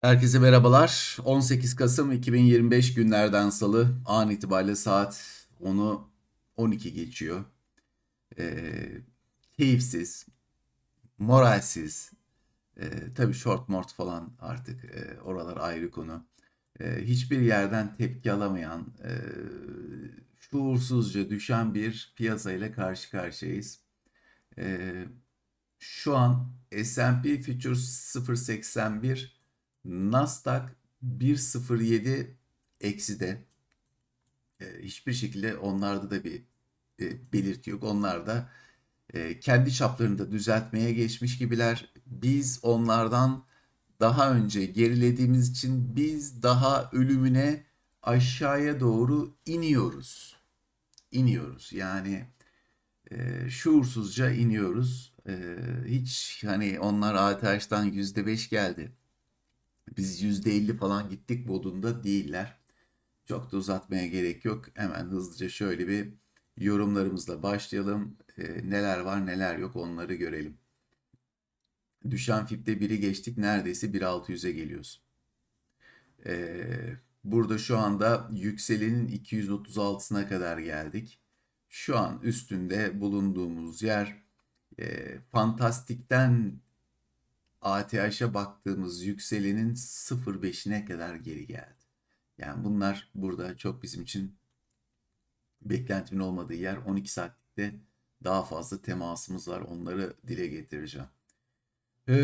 Herkese merhabalar. 18 Kasım 2025 günlerden salı an itibariyle saat 10'u 12 geçiyor. Ee, keyifsiz, moralsiz, e, tabii short mort falan artık e, oralar ayrı konu. E, hiçbir yerden tepki alamayan, e, şuursuzca düşen bir piyasa ile karşı karşıyayız. E, şu an S&P Futures 0.81 Nasdaq 1.07 ekside. E, hiçbir şekilde onlarda da bir e, belirti yok. Onlar da e, kendi çaplarını da düzeltmeye geçmiş gibiler. Biz onlardan daha önce gerilediğimiz için biz daha ölümüne aşağıya doğru iniyoruz. İniyoruz. Yani e, şuursuzca iniyoruz. E, hiç hani onlar ATH'dan %5 geldi. Biz %50 falan gittik modunda değiller. Çok da uzatmaya gerek yok. Hemen hızlıca şöyle bir yorumlarımızla başlayalım. E, neler var neler yok onları görelim. Düşen FIB'de biri geçtik. Neredeyse 1.600'e geliyoruz. E, burada şu anda yükselenin 236'sına kadar geldik. Şu an üstünde bulunduğumuz yer e, fantastikten ATH'a baktığımız yükselenin 0.5'ine kadar geri geldi. Yani bunlar burada çok bizim için beklentimin olmadığı yer 12 saatlikte daha fazla temasımız var. Onları dile getireceğim. Ee,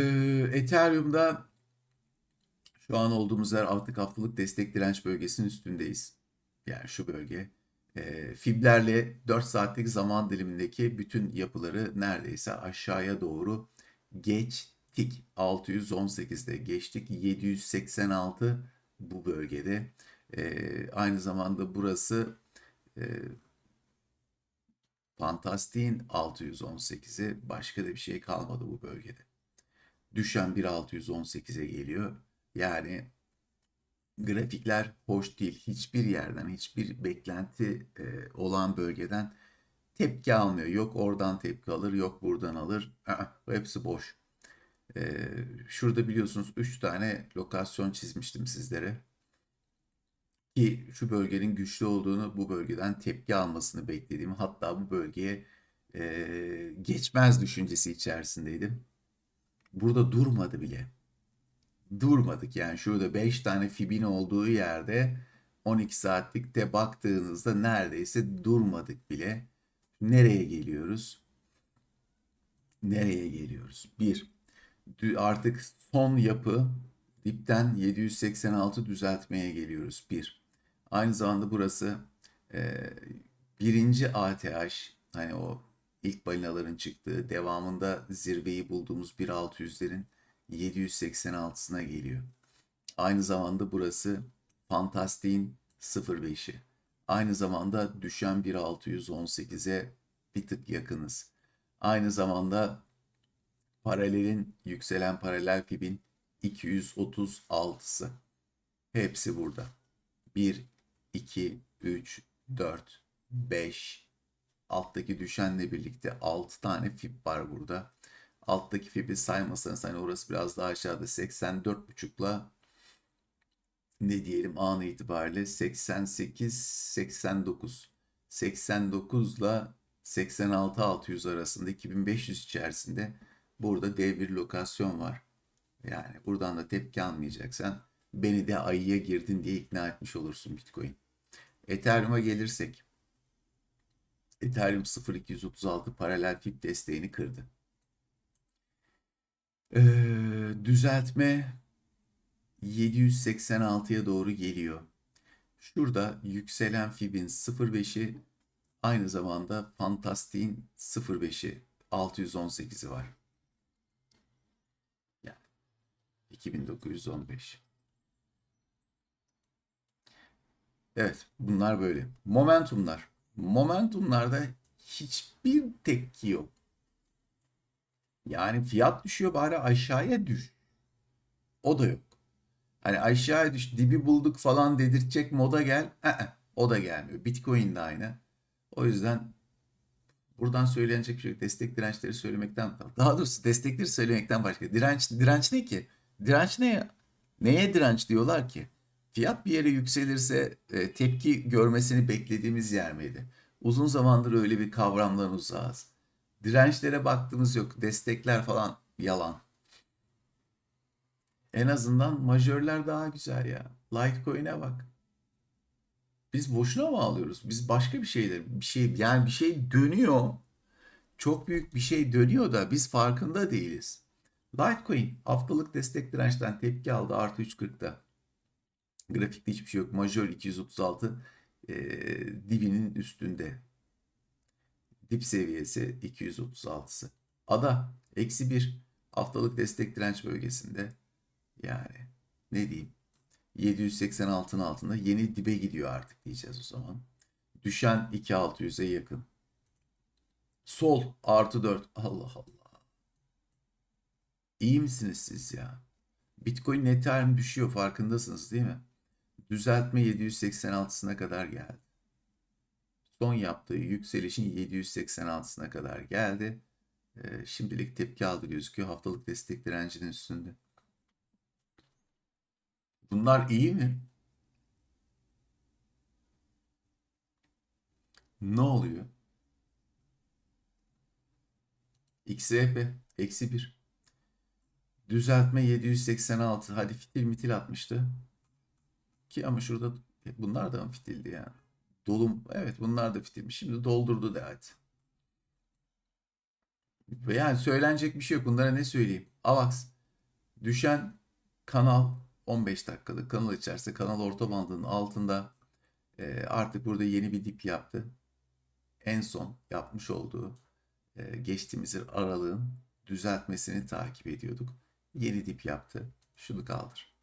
Ethereum'da şu an olduğumuz yer artık haftalık destek direnç bölgesinin üstündeyiz. Yani şu bölge. E, fiblerle 4 saatlik zaman dilimindeki bütün yapıları neredeyse aşağıya doğru geçtik. 618'de geçtik. 786 bu bölgede. E, aynı zamanda burası e, Fantastik'in 618'i başka da bir şey kalmadı bu bölgede. Düşen 1.618'e geliyor. Yani grafikler hoş değil. Hiçbir yerden, hiçbir beklenti e, olan bölgeden tepki almıyor. Yok oradan tepki alır, yok buradan alır. Aa, hepsi boş. E, şurada biliyorsunuz 3 tane lokasyon çizmiştim sizlere. Ki şu bölgenin güçlü olduğunu, bu bölgeden tepki almasını beklediğimi, hatta bu bölgeye e, geçmez düşüncesi içerisindeydim. Burada durmadı bile durmadık. Yani şurada 5 tane fibin olduğu yerde 12 saatlikte baktığınızda neredeyse durmadık bile. Nereye geliyoruz? Nereye geliyoruz? 1. Artık son yapı dipten 786 düzeltmeye geliyoruz. 1. Aynı zamanda burası e, birinci ATH hani o ilk balinaların çıktığı devamında zirveyi bulduğumuz 1.600'lerin 786'sına geliyor. Aynı zamanda burası Fantastik'in 05'i. Aynı zamanda düşen 1618'e bir tık yakınız. Aynı zamanda paralelin yükselen paralel fibin 236'sı. Hepsi burada. 1, 2, 3, 4, 5. Alttaki düşenle birlikte 6 tane fib var burada alttaki fibri saymasanız hani orası biraz daha aşağıda 84.5'la ne diyelim an itibariyle 88 89 89 ile 86 600 arasında 2500 içerisinde burada dev bir lokasyon var. Yani buradan da tepki almayacaksan beni de ayıya girdin diye ikna etmiş olursun Bitcoin. Ethereum'a gelirsek Ethereum 0236 paralel fib desteğini kırdı. Ee, düzeltme 786'ya doğru geliyor. Şurada yükselen fibin 0.5'i aynı zamanda fantastiğin 0.5'i 618'i var. Yani 2915. Evet bunlar böyle. Momentumlar. Momentumlarda hiçbir tepki yok. Yani fiyat düşüyor bari aşağıya düş. O da yok. Hani aşağıya düş dibi bulduk falan dedirtecek moda gel. Ee, o da gelmiyor. Bitcoin de aynı. O yüzden buradan söylenecek bir şey. Destek dirençleri söylemekten daha doğrusu destekleri söylemekten başka. Direnç direnç ne ki? Direnç ne ya? Neye direnç diyorlar ki? Fiyat bir yere yükselirse e, tepki görmesini beklediğimiz yer miydi? Uzun zamandır öyle bir kavramdan uzağız. Dirençlere baktığımız yok. Destekler falan yalan. En azından majörler daha güzel ya. Litecoin'e bak. Biz boşuna mı alıyoruz? Biz başka bir şeyler, bir şey yani bir şey dönüyor. Çok büyük bir şey dönüyor da biz farkında değiliz. Litecoin haftalık destek dirençten tepki aldı artı 3.40'da. Grafikte hiçbir şey yok. Majör 236 e, dibinin üstünde. Dip seviyesi 236'sı. Ada eksi 1 haftalık destek direnç bölgesinde. Yani ne diyeyim 786'ın altında yeni dibe gidiyor artık diyeceğiz o zaman. Düşen 2600'e yakın. Sol artı 4. Allah Allah. İyi misiniz siz ya? Bitcoin Ethereum düşüyor farkındasınız değil mi? Düzeltme 786'sına kadar geldi. Son yaptığı yükselişin 786'sına kadar geldi. Ee, şimdilik tepki aldı gözüküyor. Haftalık destek direncinin üstünde. Bunlar iyi mi? Ne oluyor? XRP eksi 1. Düzeltme 786. Hadi fitil mitil atmıştı. Ki ama şurada bunlar da mı fitildi yani? Dolum evet bunlar da fitilmiş. Şimdi doldurdu da hadi. Yani söylenecek bir şey yok. Bunlara ne söyleyeyim? AVAX düşen kanal 15 dakikalık kanal içerisinde kanal orta bandının altında e, artık burada yeni bir dip yaptı. En son yapmış olduğu e, geçtiğimiz aralığın düzeltmesini takip ediyorduk. Yeni dip yaptı. Şunu kaldır.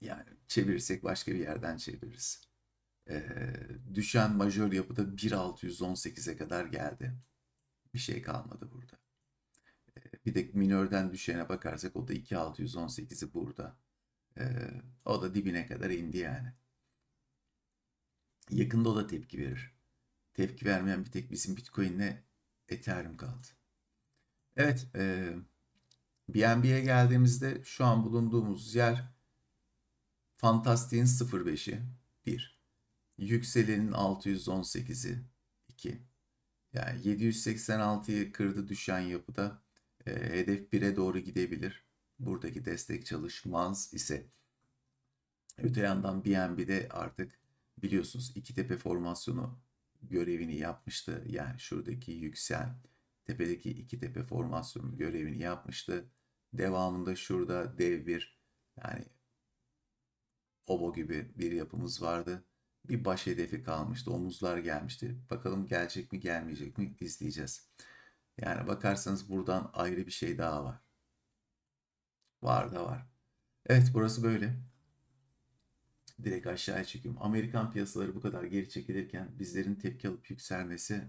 Yani çevirirsek başka bir yerden çeviririz. E, düşen majör yapıda 1.618'e kadar geldi. Bir şey kalmadı burada. Bir de minörden düşene bakarsak o da 2618'i burada. Ee, o da dibine kadar indi yani. Yakında o da tepki verir. Tepki vermeyen bir tek bizim Bitcoin'le Ethereum kaldı. Evet, e, BNB'ye geldiğimizde şu an bulunduğumuz yer Fantastik'in 0.5'i 1. Yükselenin 618'i 2. Yani 786'yı kırdı düşen yapıda e, hedef 1'e doğru gidebilir. Buradaki destek çalışmaz ise öte yandan BNB'de artık biliyorsunuz iki tepe formasyonu görevini yapmıştı. Yani şuradaki yüksel tepedeki iki tepe formasyonu görevini yapmıştı. Devamında şurada dev bir yani obo gibi bir yapımız vardı. Bir baş hedefi kalmıştı. Omuzlar gelmişti. Bakalım gelecek mi gelmeyecek mi izleyeceğiz. Yani bakarsanız buradan ayrı bir şey daha var. Var da var. Evet burası böyle. Direkt aşağıya çekiyorum. Amerikan piyasaları bu kadar geri çekilirken bizlerin tepki alıp yükselmesi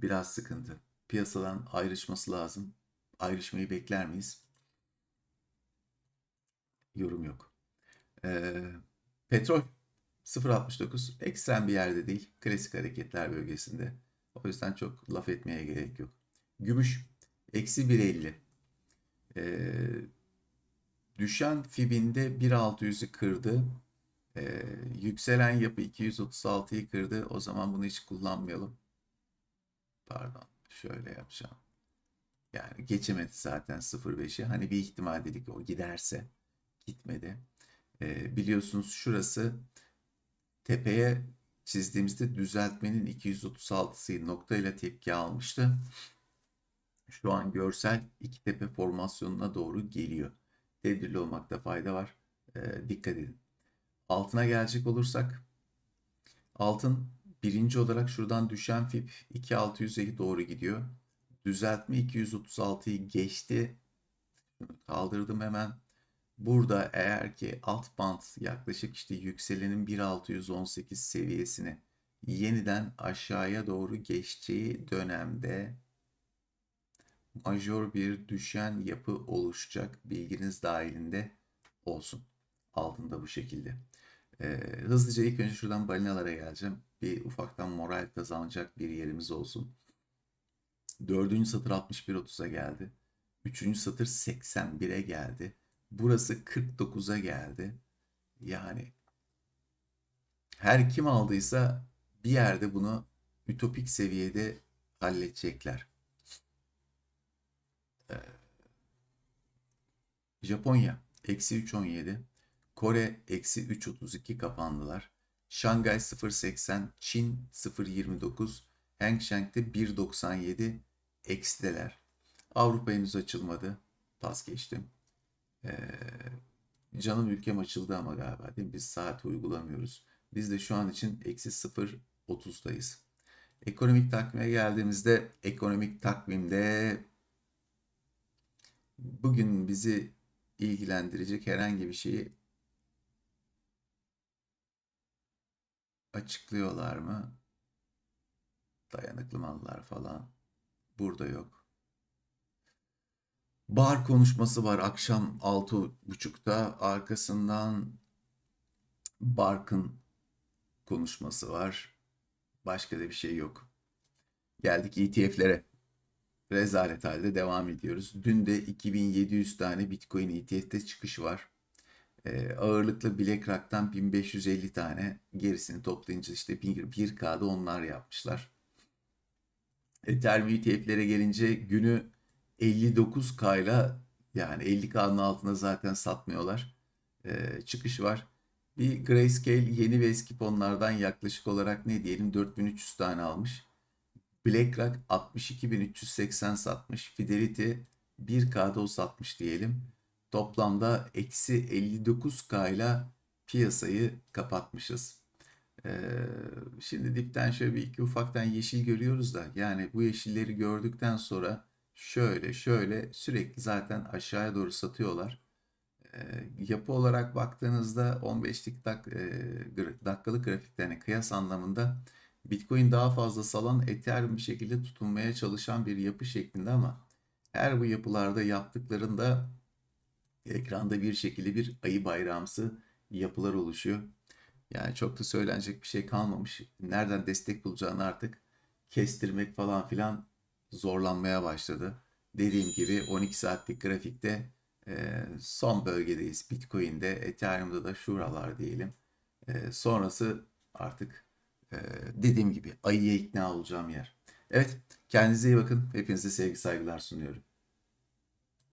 biraz sıkıntı. Piyasadan ayrışması lazım. Ayrışmayı bekler miyiz? Yorum yok. Ee, petrol 0.69 ekstrem bir yerde değil. Klasik hareketler bölgesinde. O yüzden çok laf etmeye gerek yok. Gümüş eksi 1.50. Ee, düşen fibinde 1.600'ü kırdı. Ee, yükselen yapı 236'yı kırdı. O zaman bunu hiç kullanmayalım. Pardon. Şöyle yapacağım. Yani geçemedi zaten 0.5'i. Hani bir ihtimal dedik o giderse. Gitmedi. Ee, biliyorsunuz şurası tepeye çizdiğimizde düzeltmenin 236'sı noktayla tepki almıştı şu an görsel iki tepe formasyonuna doğru geliyor. Tedbirli olmakta fayda var. E, dikkat edin. Altına gelecek olursak altın birinci olarak şuradan düşen fib 2650 doğru gidiyor. Düzeltme 236'yı geçti. Kaldırdım hemen. Burada eğer ki alt band yaklaşık işte yükselenin 1618 seviyesini yeniden aşağıya doğru geçeceği dönemde majör bir düşen yapı oluşacak. Bilginiz dahilinde olsun. Altında bu şekilde. Ee, hızlıca ilk önce şuradan balinalara geleceğim. Bir ufaktan moral kazanacak bir yerimiz olsun. Dördüncü satır 61.30'a geldi. Üçüncü satır 81'e geldi. Burası 49'a geldi. Yani her kim aldıysa bir yerde bunu ütopik seviyede halledecekler. Ee, Japonya eksi 3.17, Kore eksi 3.32 kapandılar. Şangay 0.80, Çin 0.29, Hang Seng'de 1.97 eksideler. Avrupa henüz açılmadı. Pas geçtim. Ee, canım ülkem açıldı ama galiba değil mi? Biz saat uygulamıyoruz. Biz de şu an için eksi 0.30'dayız. Ekonomik takvime geldiğimizde ekonomik takvimde bugün bizi ilgilendirecek herhangi bir şeyi açıklıyorlar mı? Dayanıklı mallar falan burada yok. Bar konuşması var akşam 6.30'da. Arkasından Bark'ın konuşması var. Başka da bir şey yok. Geldik ETF'lere. Rezalet halde devam ediyoruz. Dün de 2700 tane Bitcoin ETF'te çıkış var. Ee, ağırlıklı BlackRock'tan 1550 tane gerisini toplayınca işte 1K'da onlar yapmışlar. Ethereum ETF'lere gelince günü 59K ile yani 50K'nın altında zaten satmıyorlar. Ee, çıkış var. Bir Grayscale yeni ve eski fonlardan yaklaşık olarak ne diyelim 4300 tane almış. BlackRock 62.380 satmış. Fidelity 1K'da o satmış diyelim. Toplamda eksi 59K ile piyasayı kapatmışız. Ee, şimdi dipten şöyle bir iki ufaktan yeşil görüyoruz da yani bu yeşilleri gördükten sonra şöyle şöyle sürekli zaten aşağıya doğru satıyorlar. Ee, yapı olarak baktığınızda 15'lik dak, e, dakikalık grafiklerine kıyas anlamında Bitcoin daha fazla salan Ethereum bir şekilde tutunmaya çalışan bir yapı şeklinde ama her bu yapılarda yaptıklarında ekranda bir şekilde bir ayı bayrağımsı yapılar oluşuyor. Yani çok da söylenecek bir şey kalmamış. Nereden destek bulacağını artık kestirmek falan filan zorlanmaya başladı. Dediğim gibi 12 saatlik grafikte e, son bölgedeyiz. Bitcoin'de, Ethereum'da da şuralar diyelim. E, sonrası artık e, dediğim gibi ayıya ikna olacağım yer. Evet, kendinize iyi bakın. Hepinize sevgi saygılar sunuyorum.